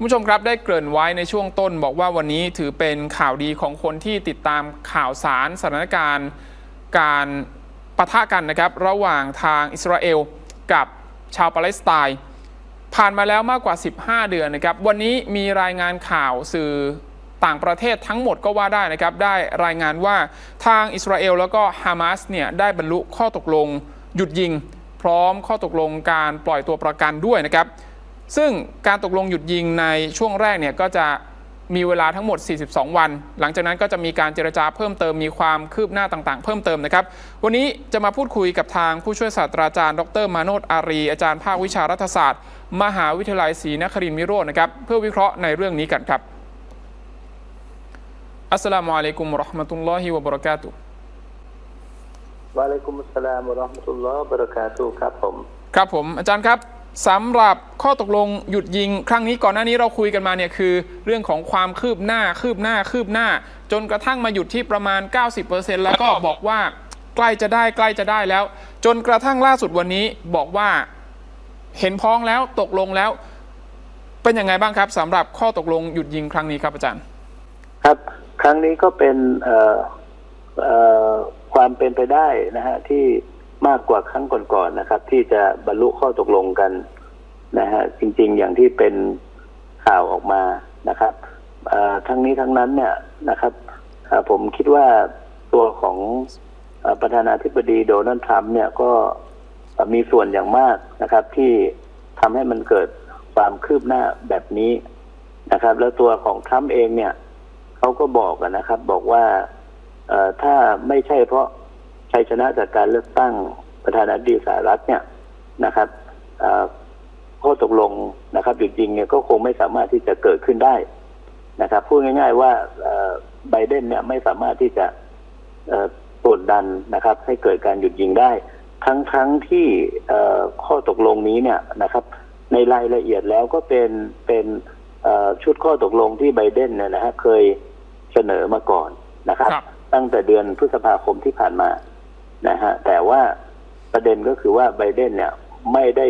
คุณผู้ชมครับได้เกริ่นไว้ในช่วงต้น บอกว่าวันนี้ถือเป็นข่าวดีของคนที่ติดตามข่าวสารสถานการณ์การปะทะกันนะครับระหว่างทางอิสราเอลกับชาวปาเลสไตน์ผ่านมาแล้วมากกว่า 15 เดือนนะครับ วันนี้มีรายงานข่าวสื่อต่างประเทศทั้งหมดก็ว่าได้นะครับ ได้รายงานว่าทางอิสราเอลแล้วก็ฮามาสเนี่ยได้บรรลุข้อตกลงหยุดยิง พร้อมข้อตกลงการปล่อยตัวประกันด้วยนะครับ ซึ่งการตกลงหยุดยิงในช่วงแรกเนี่ยก็จะมีเวลาทั้งหมด 42 วัน หลังจากนั้นก็จะมีการเจรจาเพิ่มเติม มีความคืบหน้าต่างๆ เพิ่มเติมนะครับ วันนี้จะมาพูดคุยกับทางผู้ช่วยศาสตราจารย์ ดร มาโนตอารี อาจารย์ภาควิชารัฐศาสตร์ มหาวิทยาลัยศรีนครินทร์วิโรจน์นะครับ เพื่อวิเคราะห์ในเรื่องนี้กันครับ อัสสลามุอะลัยกุมวะเราะห์มะตุลลอฮิวะบะเราะกาตุฮ์วะอะลัยกุมุสสลามวะเราะห์มะตุลลอฮ์วะบะเราะกาตุฮ์ครับผม ครับผม อาจารย์ครับ สำหรับข้อตกลงหยุดยิง ครั้งนี้ก่อนหน้านี้เราคุยกันมาเนี่ยคือ เรื่องของความคืบหน้าคืบหน้าคืบหน้า จนกระทั่งมาหยุดที่ประมาณ 90%แล้วก็บอกว่าใกล้จะได้ใกล้จะได้แล้ว จนกระทั่งล่าสุดวันนี้บอกว่าเห็นพ้องแล้วตกลงแล้ว เป็นยังไงบ้างครับสำหรับข้อตกลงหยุดยิงครั้งนี้ครับอาจารย์ ครับ ครั้งนี้ก็เป็นความเป็นไปได้นะฮะที่ มากกว่าครั้งก่อนๆนะครับ ที่จะบรรลุข้อตกลงกันนะฮะจริง ๆ อย่างที่เป็นข่าวออกมานะครับทั้งนี้ทั้งนั้นเนี่ยนะครับผมคิดว่าตัวของประธานาธิบดีโดนัลด์ทรัมป์เนี่ยก็มีส่วนอย่างมากนะครับ ที่ทำให้มันเกิดความคืบหน้าแบบนี้นะครับ แล้วตัวของทรัมป์เองเนี่ยเขาก็บอกนะครับ บอกว่าถ้าไม่ใช่เพราะ ชัยชนะจากการเลือกตั้งประธานาธิบดีสหรัฐเนี่ยนะครับเอ่อข้อตกลงนะครับหยุดยิงเนี่ยก็คงไม่สามารถที่จะเกิดขึ้นได้นะครับพูดง่ายๆว่าเอ่อไบเดนเนี่ยไม่สามารถที่จะเอ่อกดดันนะครับ ให้เกิดการหยุดยิงได้ ทั้งทั้งที่เอ่อข้อตกลงนี้เนี่ยนะครับ ในรายละเอียดแล้วก็เป็นเป็นเอ่อชุดข้อตกลงที่ไบเดนเนี่ยนะฮะเคยเสนอมาก่อนนะครับครับตั้งแต่เดือนพฤษภาคมที่ผ่านมา นะฮะแต่ว่าประเด็นก็คือว่าไบเดนเนี่ยไม่ได้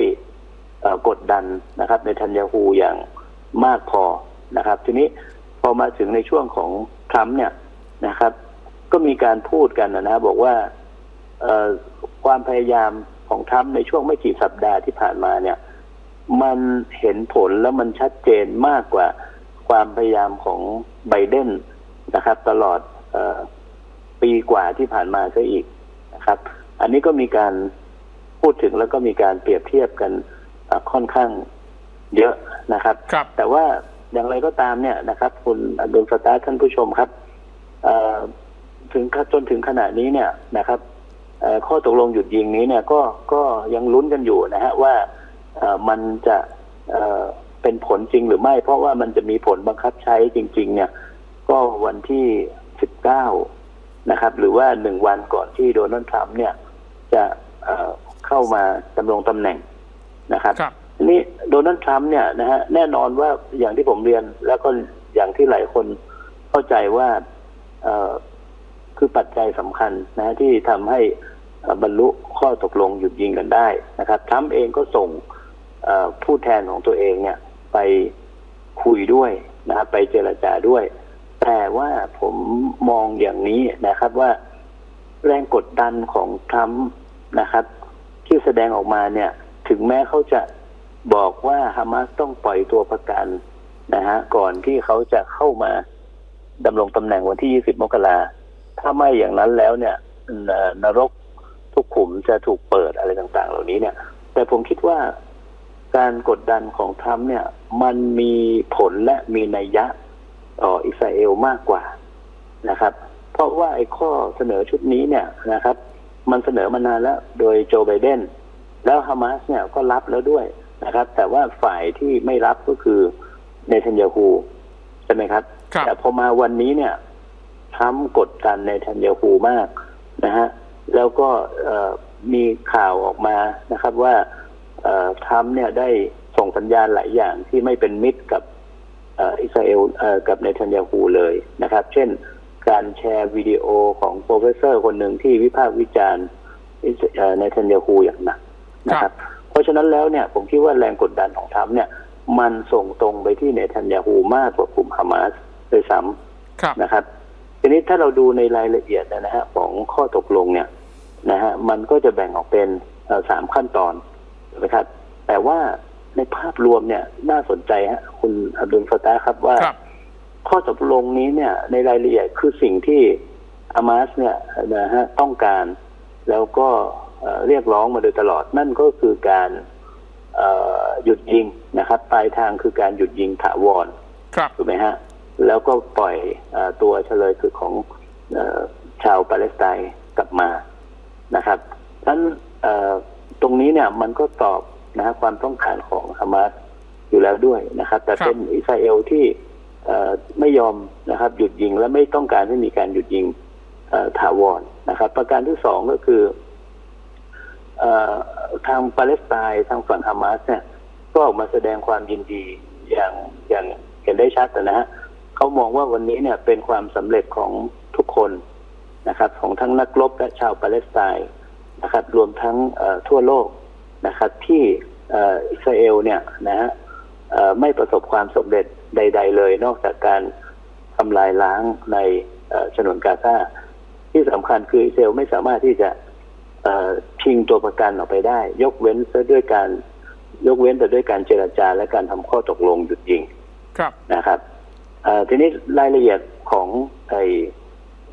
กดดันนะครับ ในทันยาฮูอย่างมากพอนะครับ ทีนี้พอมาถึงในช่วงของทรัมป์เนี่ยนะครับ ก็มีการพูดกันนะนะบอกว่าความพยายามของทรัมป์ในช่วงไม่กี่สัปดาห์ที่ผ่านมาเนี่ย มันเห็นผลแล้วมันชัดเจนมากกว่าความพยายามของไบเดนนะครับ ตลอดออปีกว่าที่ผ่านมาซะอีก นะครับ อันนี้ก็มีการพูดถึงแล้วก็มีการเปรียบเทียบกันเอ่อค่อนข้างเยอะนะครับครับแต่ว่าอย่างไรก็ตามเนี่ยนะครับ คุณอดุลสตาร์ท่านผู้ชมครับเอ่อถึงจนถึงขณะนี้เนี่ยนะครับเอ่อข้อตกลงหยุดยิงนี้เนี่ยก็ก็ยังลุ้นกันอยู่นะฮะว่าเอ่อมันจะเอ่อเป็นผลจริงหรือไม่ เพราะว่ามันจะมีผลบังคับใช้จริง ๆ เนี่ย ก็วันที่19 นะครับ หรือว่าหนึ่งวันก่อนที่โดนัลด์ทรัมป์เนี่ยจะเอ่อเข้ามาดำรงตำแหน่งนะครับครับทีนี้โดนัลด์ทรัมป์เนี่ยนะฮะแน่นอนว่าอย่างที่ผมเรียนแล้วก็อย่างที่หลายคนเข้าใจว่าเอ่อคือปัจจัยสำคัญนะฮะที่ทำให้เอ่อบรรลุข้อตกลงหยุดยิงกันได้นะครับทรัมป์เองก็ส่งเอ่อผู้แทนของตัวเองเนี่ย ไปคุยด้วยนะครับไปเจรจาด้วย แต่ว่าผมมองอย่างนี้นะครับว่าแรงกดดันของทรัมป์นะครับ ที่แสดงออกมาเนี่ย ถึงแม้เขาจะบอกว่าฮามาสต้องปล่อยตัวประกันนะฮะก่อนที่เขาจะเข้ามาดำรงตำแหน่งวันที่ 20 มกราถ้าไม่อย่างนั้นแล้วเนี่ยนรกทุกขุมจะถูกเปิดอะไรต่าง ๆ เหล่านี้เนี่ย แต่ผมคิดว่าการกดดันของทรัมป์เนี่ย มันมีผลและมีนัยยะ ต่ออิสราเอลมากกว่านะครับ เพราะว่าไอ้ข้อเสนอชุดนี้เนี่ยนะครับ มันเสนอมานานแล้วโดยโจไบเดนแล้วฮามาสเนี่ยก็รับแล้วด้วยนะครับ แต่ว่าฝ่ายที่ไม่รับก็คือเนทันยาฮูใช่ไหมครับครับแต่พอมาวันนี้เนี่ยทรัมป์กดดันในทันยาฮูมากนะฮะแล้วก็เอ่อมีข่าวออกมานะครับว่าเอ่อทรัมป์เนี่ยได้ส่งสัญญาณหลายอย่างที่ไม่เป็นมิตรกับเอ่ออิสราเอลเอ่อกับเนทันยาฮูเลยนะครับ เช่นการแชร์วิดีโอของโปรเฟสเซอร์คนหนึ่งที่วิพากษ์วิจารณ์อิสเอ่อเนทันยาฮูอย่างหนักนะครับ เพราะฉะนั้นแล้วเนี่ยผมคิดว่าแรงกดดันของทรัมป์เนี่ย มันส่งตรงไปที่เนทันยาฮูมากกว่ากลุ่มฮามาสโดยซ้ำครับนะครับทีนี้ถ้าเราดูในรายละเอียดนะฮะของข้อตกลงเนี่ยนะฮะมันก็จะแบ่งออกเป็นเอ่อสามขั้นตอนนะครับแต่ว่า ในภาพรวมเนี่ยน่าสนใจฮะคุณอับดุลฟาตาห์ครับว่าครับข้อตกลงนี้เนี่ย ในรายละเอียดคือสิ่งที่อามาสเนี่ยนะฮะต้องการแล้วก็เอ่อเรียกร้องมาโดยตลอดนั่นก็คือการเอ่อหยุดยิงนะครับปลายทางคือการหยุดยิงถาวรครับถูกไหมฮะ แล้วก็ปล่อยเออตัวเฉลยคือของเออชาวปาเลสไตน์กลับมานะครับฉะนั้นเอ่อตรงนี้เนี่ยมันก็ตอบ นะฮะความต้องการของฮามาสอยู่แล้วด้วยนะครับ แต่ครับเป็นอิสราเอลที่เอ่อไม่ยอมนะครับหยุดยิงและไม่ต้องการให้มีการหยุดยิงเอ่อถาวรนะครับ ประการที่สองก็คือเอ่อทางปาเลสไตน์ทางฝั่งฮามาสเนี่ยก็ออกมาแสดงความยินดีอย่างอย่างเห็นได้ชัดนะฮะเขามองว่าวันนี้เนี่ยเป็นความสำเร็จของทุกคนนะครับ ของทั้งนักรบและชาวปาเลสไตน์นะครับ รวมทั้งเอ่อทั่วโลก นะครับที่เอ่ออิสราเอลเนี่ยนะฮะเอ่อไม่ประสบความสำเร็จใด ๆ เลย นอกจากการทำลายล้างในเอ่อฉนวนกาซาที่สำคัญคืออิสราเอลไม่สามารถที่จะเอ่อชิงตัวประกันออกไปได้ ยกเว้นซะด้วยการยกเว้นแต่ด้วยการเจรจาและการทำข้อตกลงหยุดยิงครับนะครับเอ่อทีนี้รายละเอียดของไอ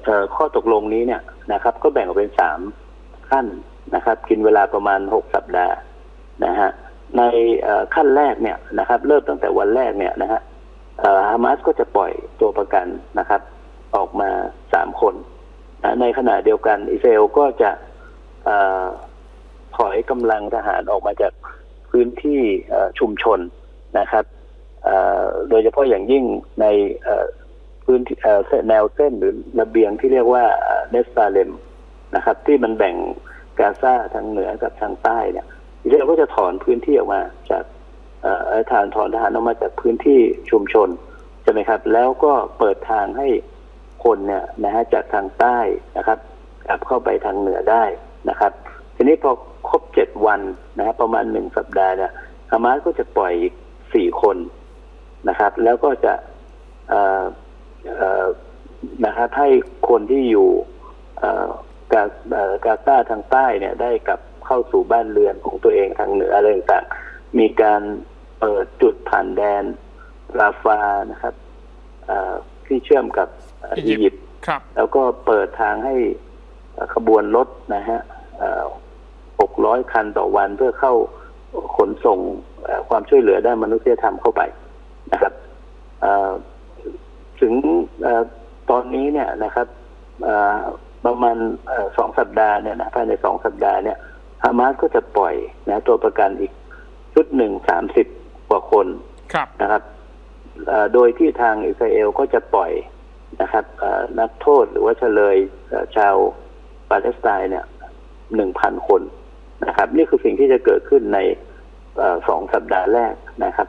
เอ่อข้อตกลงนี้เนี่ยนะครับ ก็แบ่งออกเป็นสามขั้น นะครับ กินเวลาประมาณหกสัปดาห์นะฮะในขั้นแรกเนี่ยนะครับ เริ่มตั้งแต่วันแรกเนี่ยนะฮะฮามาสก็จะปล่อยตัวประกันนะครับ ออกมาสามคนนะในขณะเดียวกันอิสราเอลก็จะอ่อถอยกำลังทหารออกมาจากพื้นที่ชุมชนนะครับโดยเฉพาะอย่างยิ่งในพื้นที่แนวเส้นหรือระเบียงที่เรียกว่าเนสซาเลมนะครับ ที่มันแบ่ง กาซาทางเหนือกับทางใต้เนี่ยอิสราเอลก็จะถอนพื้นที่ออกมาจากฐานถอนทหารออกมาจากพื้นที่ชุมชนใช่ไหมครับ แล้วก็เปิดทางให้คนเนี่ยนะฮะจากทางใต้นะครับกลับเข้าไปทางเหนือได้นะครับ ทีนี้พอครบเจ็ดวันนะฮะประมาณหนึ่งสัปดาห์เนี่ยฮามาสก็จะปล่อยอีกสี่คนนะครับ แล้วก็จะนะครับให้คนที่อยู่ กาเอ่อกาซาทางใต้เนี่ยได้กลับเข้าสู่บ้านเรือนของตัวเองทางเหนืออะไรต่างๆมีการเปิดจุดผ่านแดนราฟานะครับเอ่อที่เชื่อมกับเอ่ออีอียิยิปปต์ต์ครับแล้วก็เปิดทางให้เอ่อขบวนรถนะฮะหกร้อยคันต่อวันเพื่อเข้าขนส่งเอ่อความช่วยเหลือด้านมนุษยธรรมเข้าไปนะครับเอ่อถึงเออตอนนี้เนี่ยนะครับเอ่อ ประมาณเอ่อสองสัปดาห์เนี่ยนะภายในสองสัปดาห์เนี่ยฮามาสก็จะปล่อยนะตัวประกันอีกชุดหนึ่งสามสิบกว่าคนครับนะครับเอ่อโดยที่ทางอิสราเอลก็จะปล่อยนะครับเอ่อนักโทษหรือว่าเฉลยเอ่อชาวปาเลสไตน์เนี่ยหนึ่งพันคนนะครับ นี่คือสิ่งที่จะเกิดขึ้นในเอ่อสองสัปดาห์แรกนะครับ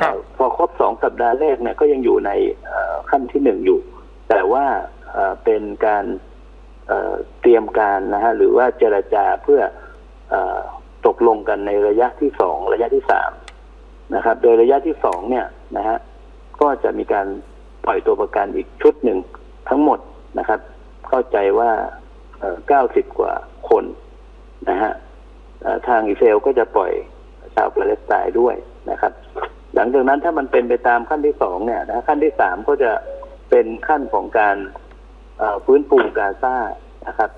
ครับเอ่อพอครบสองสัปดาห์แรกเนี่ยก็ยังอยู่ในเอ่อขั้นที่หนึ่งอยู่ แต่ว่าเอ่อเป็นการ เตรียมการนะฮะหรือว่าเจรจาเพื่ออตกลงกันในระยะที่สองระยะที่สามนะครับ โดยระยะที่สองเนี่ยนะฮะก็จะมีการปล่อยตัวประกันอีกชุดหนึ่งทั้งหมดนะครับ เข้าใจว่าเก้าสิบกว่าคนนะฮะทางอิสราเอลก็จะปล่อยชาวปาเลสไตน์ด้วยนะครับ หลังจากนั้นถ้ามันเป็นไปตามขั้นที่สองเนี่ยนะขั้นที่สามก็จะเป็นขั้นของการ ฟื้นฟูกาซานะครับ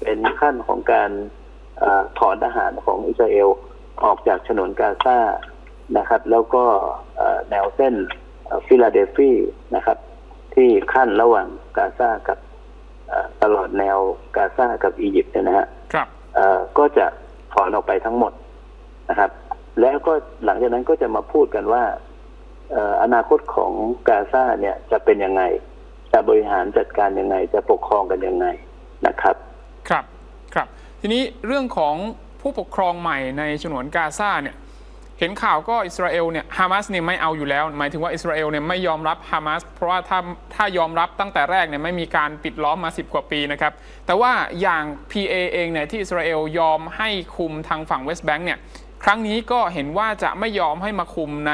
เป็นขั้นของการเออถอนทหารของอิสราเอลออกจากฉนวนกาซานะครับ แล้วก็เอ่อแนวเส้นเอ่อฟิลาเดลฟีนะครับ ที่ขั้นระหว่างกาซากับเอ่อตลอดแนวกาซากับอียิปต์เนี่ยนะฮะครับเอ่อก็จะถอนออกไปทั้งหมดนะครับ แล้วก็หลังจากนั้นก็จะมาพูดกันว่าเอ่ออนาคตของกาซาเนี่ยจะเป็นยังไง จะบริหารจัดการยังไง จะปกครองกันยังไงนะครับ ครับครับ ทีนี้เรื่องของผู้ปกครองใหม่ในฉนวนกาซาเนี่ยเห็นข่าวก็อิสราเอลเนี่ยฮามาสเนี่ยไม่เอาอยู่แล้ว หมายถึงว่าอิสราเอลเนี่ยไม่ยอมรับฮามาสเพราะว่าถ้าถ้ายอมรับตั้งแต่แรกเนี่ยไม่มีการปิดล้อมมา 10 กว่าปีนะครับ แต่ว่าอย่าง PA เองเนี่ยที่อิสราเอลยอมให้คุมทางฝั่งเวสต์แบงค์เนี่ยครั้งนี้ก็เห็นว่าจะไม่ยอมให้มาคุมใน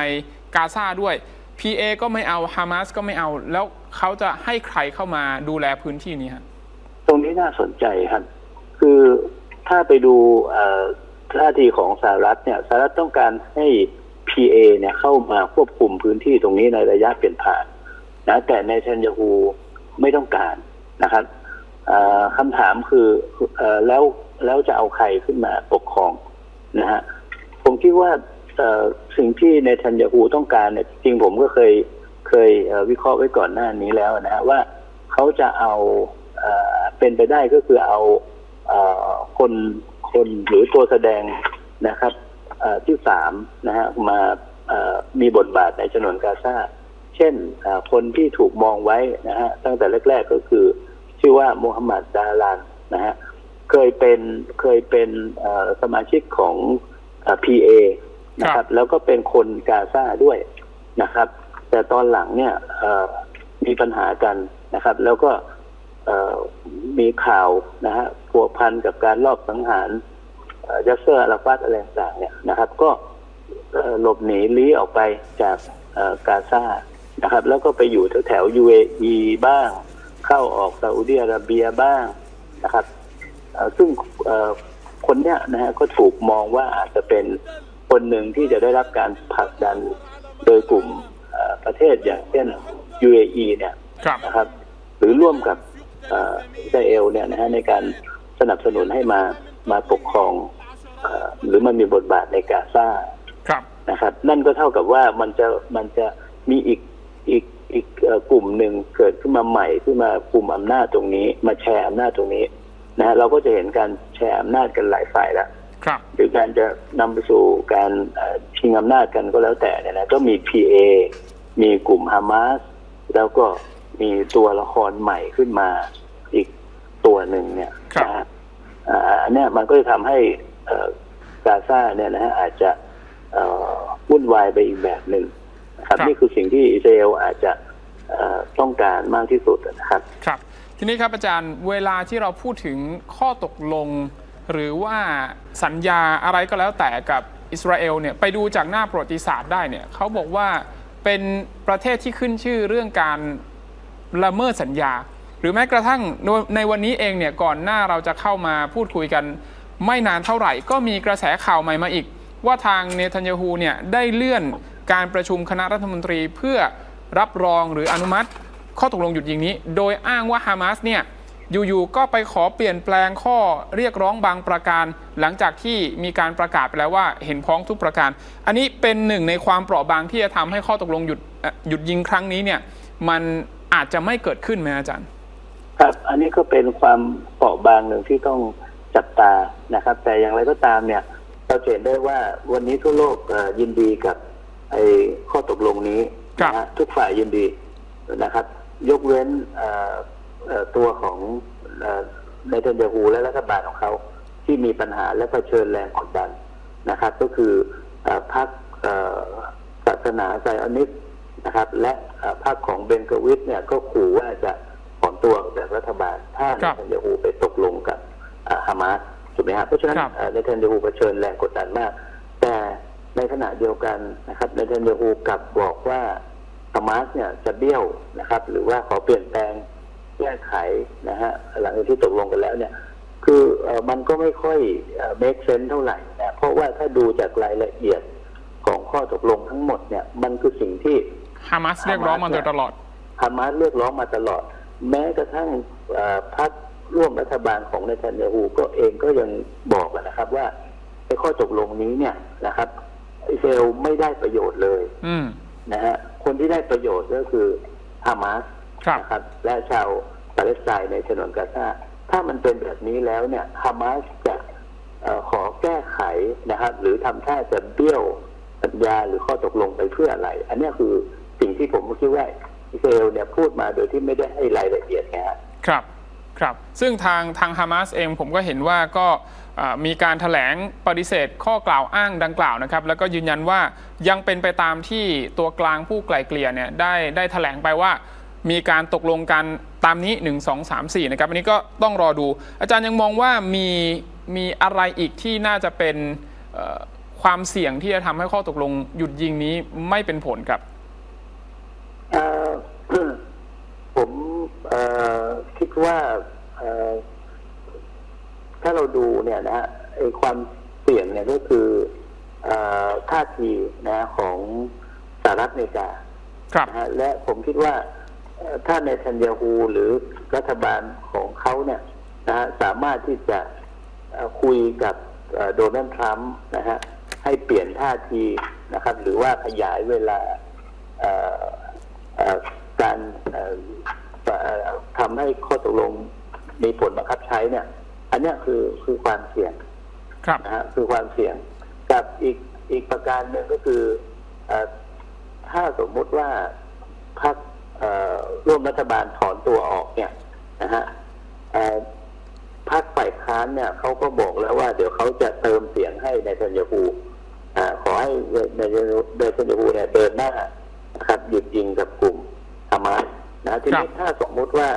กาซาด้วย PA ก็ไม่เอาฮามาสก็ไม่เอาแล้ว เขาจะให้ใครเข้ามาดูแลพื้นที่นี้ฮะตรงนี้น่าสนใจครับ คือถ้าไปดูท่าทีของสหรัฐเนี่ยสหรัฐต้องการให้ PA เนี่ยเข้ามาควบคุมพื้นที่ตรงนี้ในระยะเปลี่ยนผ่านนะแต่ในเทนยาฮูไม่ต้องการนะครับคำถามคืออแล้วแล้วจะเอาใครขึ้นมาปกครองนะฮะผมคิดว่าสิ่งที่ในเทนยาฮูต้องการเนี่ยจริงผมก็เคย เคยเอ่อวิเคราะห์ไว้ก่อนหน้านี้แล้วนะฮะว่าเขาจะเอาเอ่อเป็นไปได้ก็คือเอาเอ่อคนคนหรือตัวแสดงนะครับเอ่อที่สามนะฮะมาเอ่อมีบทบาทในฉนวนกาซาเช่นเอ่อคนที่ถูกมองไว้นะฮะตั้งแต่แรก ๆก็คือชื่อว่ามูฮัมหมัดดาลานนะฮะเคยเป็นเคยเป็นเอ่อสมาชิกของเอ่อ PA นะคครัรับบแล้วก็เป็นคนกาซาด้วยนะครับ แต่ตอนหลังเนี่ยมีปัญหากันนะครับ แล้วก็มีข่าวนะฮะพัวพันกับการลอบสังหารยัสเซอร์อาราฟัตอะไรต่างๆเนี่ยนะครับ ก็หลบหนีลี้ออกไปจากกาซานะครับ แล้วก็ไปอยู่แถวๆ UAE บ้าง เข้าออกซาอุดิอาระเบียบ้างนะครับซึ่งคนเนี้ยนะฮะก็ถูกมองว่าอาจจะเป็นคนหนึ่งที่จะได้รับการผลักดันโดยกลุ่ม ประเทศอย่างเช่น UAE เนี่ยครับนะครับ หรือร่วมกับเอ่ออิสราเอลเนี่ยนะฮะในการสนับสนุนให้มามาปกครองเอ่อหรือมันมีบทบาทในกาซาครับนะครับ นั่นก็เท่ากับว่ามันจะมันจะมีอีกอีกอีกเอ่อกลุ่มหนึ่งเกิดขึ้นมาใหม่ขึ้นมากลุ่มอำนาจตรงนี้ มาแชร์อำนาจตรงนี้นะฮะเราก็จะเห็นการแชร์อำนาจกันหลายฝ่ายแล้วครับหรือการจะนำไปสู่การเอ่อชิงอำนาจกันก็แล้วแต่เนี่ยนะก็มี PA มีกลุ่มฮามาสแล้วก็มีตัวละครใหม่ขึ้นมาอีกตัวหนึ่งเนี่ยครับนะฮะอ่าอันเนี้ยมันก็จะทำให้เอ่อกาซาเนี่ยนะฮะอาจจะเอ่อวุ่นวายไปอีกแบบหนึ่งนะครับครับนี่คือสิ่งที่อิสราเอลอาจจะเอ่อต้องการมากที่สุดนะครับ ครับ ทีนี้ครับอาจารย์เวลาที่เราพูดถึงข้อตกลง หรือว่าสัญญาอะไรก็แล้วแต่กับอิสราเอลเนี่ยไปดูจากหน้าประวัติศาสตร์ได้เนี่ยเขาบอกว่า เป็นประเทศที่ขึ้นชื่อเรื่องการละเมิดสัญญา หรือแม้กระทั่งในวันนี้เองเนี่ยก่อนหน้าเราจะเข้ามาพูดคุยกัน ไม่นานเท่าไหร่ ก็มีกระแสข่าวใหม่มาอีก ว่าทางเนทันยาฮูเนี่ยได้เลื่อนการประชุมคณะรัฐมนตรีเพื่อรับรองหรืออนุมัติข้อตกลงหยุดยิงนี้ โดยอ้างว่าฮามาสเนี่ย อยู่ๆก็ไปขอเปลี่ยนแปลงข้อเรียกร้องบางประการ หลังจากที่มีการประกาศไปแล้วว่าเห็นพ้องทุกประการ อันนี้เป็นหนึ่งในความเปราะบางที่จะทำให้ข้อตกลงหยุดเอ่อหยุดยิงครั้งนี้เนี่ยมันอาจจะไม่เกิดขึ้นไหมอาจารย์ ครับ อันนี้ก็เป็นความเปราะบางหนึ่งที่ต้องจับตานะครับ แต่อย่างไรก็ตามเนี่ยเราจะเห็นได้ว่าวันนี้ทั่วโลกเอ่อยินดีกับไอ้ข้อตกลงนี้ครับนะฮะทุกฝ่ายยินดีนะครับ ยกเว้นเอ่อเอ่อ ตัวของเอ่อในเทนยาฮูและรัฐบาลของเขาที่มีปัญหาและเผชิญแรงกดดันนะครับ ก็คือเอ่อพรรคเอ่อศาสนาไซออนิสต์นะครับ และเอ่อพรรคของเบนกวิดเนี่ยก็ขู่ว่าจะถอนตัวออกจากรัฐบาล ถ้าคเนรับทันยาฮูไปตกลงกับเอ่อฮามาสถูกไหมครับเพราะฉะนั้นครับเอ่อเนทันยาฮูเผชิญแรงกดดันมาก แต่ในขณะเดียวกันนะครับเนทันยาฮูกลับบอกว่าฮามาสเนี่ยจะเบี้ยวนะครับ หรือว่าขอเปลี่ยนแปลงแก้ไขนะฮะหลังจากที่ตกลงกันแล้วเนี่ย คือเอ่อมันก็ไม่ค่อยเอ่อ make sense เท่าไหร่นะเพราะว่าถ้าดูจากรายละเอียดของข้อตกลงทั้งหมดเนี่ยมันคือสิ่งที่ฮามาสเรียกร้องมาโดยตลอดฮามาสเรียกร้องมาตลอด แม้กระทั่งเอ่อพรรคร่วมรัฐบาลของเนทันยาฮูก็เองก็ยังบอกอะนะครับว่าไอ้ข้อตกลงนี้เนี่ยนะครับอิสราเอลไม่ได้ประโยชน์เลยอืมนะฮะคนที่ได้ประโยชน์ก็คือฮามาสครับ นะครับและชาวปาเลสไตน์ในฉนวนกาซาถ้ามันเป็นแบบนี้แล้วเนี่ยฮามาสจะเอ่อขอแก้ไขนะครับหรือทำท่าจะเบี้ยวสัญญาหรือข้อตกลงไปเพื่ออะไร อันเนี้ยคือสิ่งที่ผมคิดว่าอิสราเอลเนี่ยพูดมาโดยที่ไม่ได้ให้รายละเอียดนะฮะครับครับซึ่งทางทางฮามาสเองผมก็เห็นว่าก็อ่ามีการถแถลงปฏิเสธข้อกล่าวอ้างดังกล่าวนะครับ แล้วก็ยืนยันว่ายังเป็นไปตามที่ตัวกลางผู้ไกล่เกลี่ยเนี่ยได้ได้ถแถลงไปว่า มีการตกลงกันตามนี้ 1 2 3 4 นะครับ อันนี้ก็ต้องรอดู อาจารย์ยังมองว่ามีมีอะไรอีกที่น่าจะเป็นเอ่อความเสี่ยงที่จะทำให้ข้อตกลงหยุดยิงนี้ไม่เป็นผลครับเอ่อผมเอ่อคิดว่าเอ่อถ้าเราดูเนี่ยนะฮะไอ้ความเสี่ยงเนี่ยก็คือเอ่อท่าทีนะของสหรัฐอเมริกาครับนะฮะและผมคิดว่าเอ่อ ถ้าในทันยาฮูหรือรัฐบาลของเขาเนี่ยนะฮะสามารถที่จะเอ่อคุยกับเอ่อโดนัลด์ทรัมป์นะฮะให้เปลี่ยนท่าทีนะครับ หรือว่าขยายเวลาเอ่อเอ่อการเอ่อเอ่อทำให้ข้อตกลงมีผลบังคับใช้เนี่ย อันเนี้ยคือคือความเสี่ยงครับนะฮะคือความเสี่ยง กับอีกอีกประการหนึ่งก็คือเออถ้าสมมุติว่าพรรคเอ่อ ร่วมรัฐบาลถอนตัวออกเนี่ยนะฮะเอ่อพรรคฝ่ายค้านเนี่ยเขาก็บอกแล้วว่าเดี๋ยวเขาจะเติมเสียงให้ในทันยาฮูอ่าขอให้ในในทันยาฮูเนี่ยเดินหน้านะครับหยุดยิงกับกลุ่มฮามาสนะทีครันี้บถ้าสมมุติว่า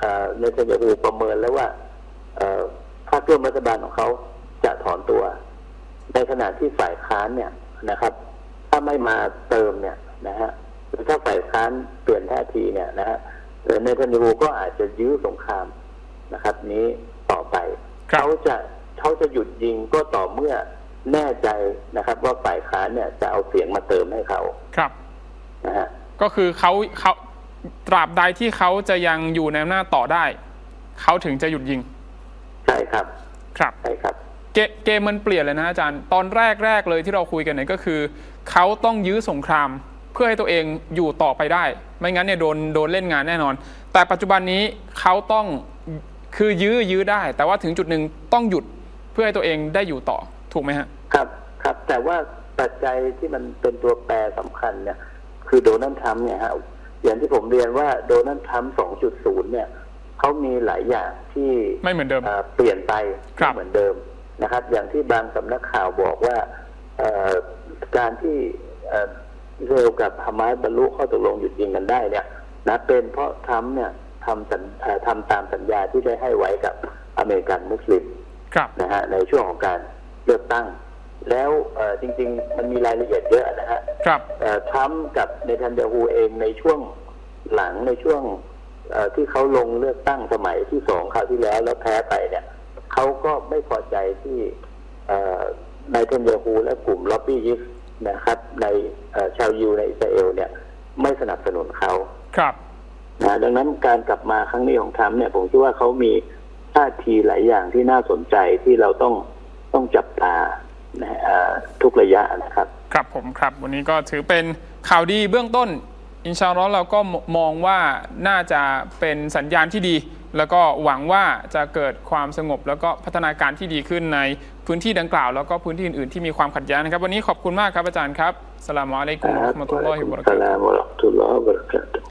เอ่อในทันยาฮูประเมินแล้วว่าเอ่อพรรคร่วมรัฐบาลของเขาจะถอนตัว ในขณะที่ฝ่ายค้านเนี่ยนะครับ ถ้าไม่มาเติมเนี่ยนะฮะหรือ ถ้าฝ่ายค้านเปลี่ยนท่าทีเนี่ยนะฮะเอ่อในทันยูก็อาจจะยื้อสงครามนะครับ นี้ต่อไปครับเขาจะเขาจะหยุดยิงก็ต่อเมื่อแน่ใจนะครับ ว่าฝ่ายค้านเนี่ยจะเอาเสียงมาเติมให้เขาครับนะฮะก็คือเขาเขาตราบใดที่เขาจะยังอยู่ในอำนาจต่อได้ เขาถึงจะหยุดยิง ใช่ครับ ครับใช่ครับเกเกมมันเปลี่ยนเลยนะอาจารย์ ตอนแรกแรกเลยที่เราคุยกันเนี่ยก็คือ เขาต้องยื้อสงคราม เพื่อให้ตัวเองอยู่ต่อไปได้ ไม่งั้นเนี่ยโดนโดนเล่นงานแน่นอน แต่ปัจจุบันนี้เขาต้องคือยื้อยื้อได้ แต่ว่าถึงจุดหนึ่งต้องหยุดเพื่อให้ตัวเองได้อยู่ต่อถูกไหมฮะครับครับแต่ว่าปัจจัยที่มันเป็นตัวแปรสำคัญเนี่ย คือโดนัลด์ทรัมป์เนี่ยฮะอย่างที่ผมเรียนว่าโดนัลด์ทรัมป์2.0เนี่ยเขามีหลายอย่างที่ไม่เหมือนเดิมเอ่อเปลี่ยนไปครับไม่เหมือนเดิมนะครับ อย่างที่บางสำนักข่าวบอกว่าเอ่อการที่เอ่ออิสราเอลกับฮามาสบรรลุข้อตกลงหยุดยิงกันได้เนี่ยนะเป็นเพราะทรัมป์เนี่ยทำสัญเอ่อทำตามสัญญาที่ได้ให้ไว้กับอเมริกันมุสลิมครับนะฮะในช่วงของการเลือกตั้ง แล้วเอ่อจริง ๆ มันมีรายละเอียดเยอะนะฮะครับเอ่อทรัมป์กับเนทันยาฮูเองในช่วงหลังในช่วงเอ่อที่เขาลงเลือกตั้งสมัยที่สองคราวที่แล้วแล้วแพ้ไปเนี่ยเขาก็ไม่พอใจที่เอ่อนายเทนยาฮูและกลุ่มล็อบบี้ยิสต์ นะครับ ในเอ่อชาวยิวในอิสราเอลเนี่ย ไม่สนับสนุนเขาครับนะดังนั้นการกลับมาครั้งนี้ของทรัมป์เนี่ย ผมคิดว่าเขามีท่าทีหลายอย่างที่น่าสนใจที่เราต้องต้องจับตานะฮะเอ่อทุกระยะนะครับ ครับผมครับ วันนี้ก็ถือเป็นข่าวดีเบื้องต้น อินชาอัลลอฮ์เราก็มองว่าน่าจะเป็นสัญญาณที่ดี แล้วก็หวังว่าจะเกิดความสงบ แล้วก็พัฒนาการที่ดีขึ้นในพื้นที่ดังกล่าว แล้วก็พื้นที่อื่นๆที่มีความขัดแย้งนะครับ วันนี้ขอบคุณมากครับอาจารย์ครับสลามอะลัยกุมราะห์มะตุลลอฮิวะบะเราะสกาตุฮ์ลามะตุลลอฮ์วะบะเราะกาตุฮ์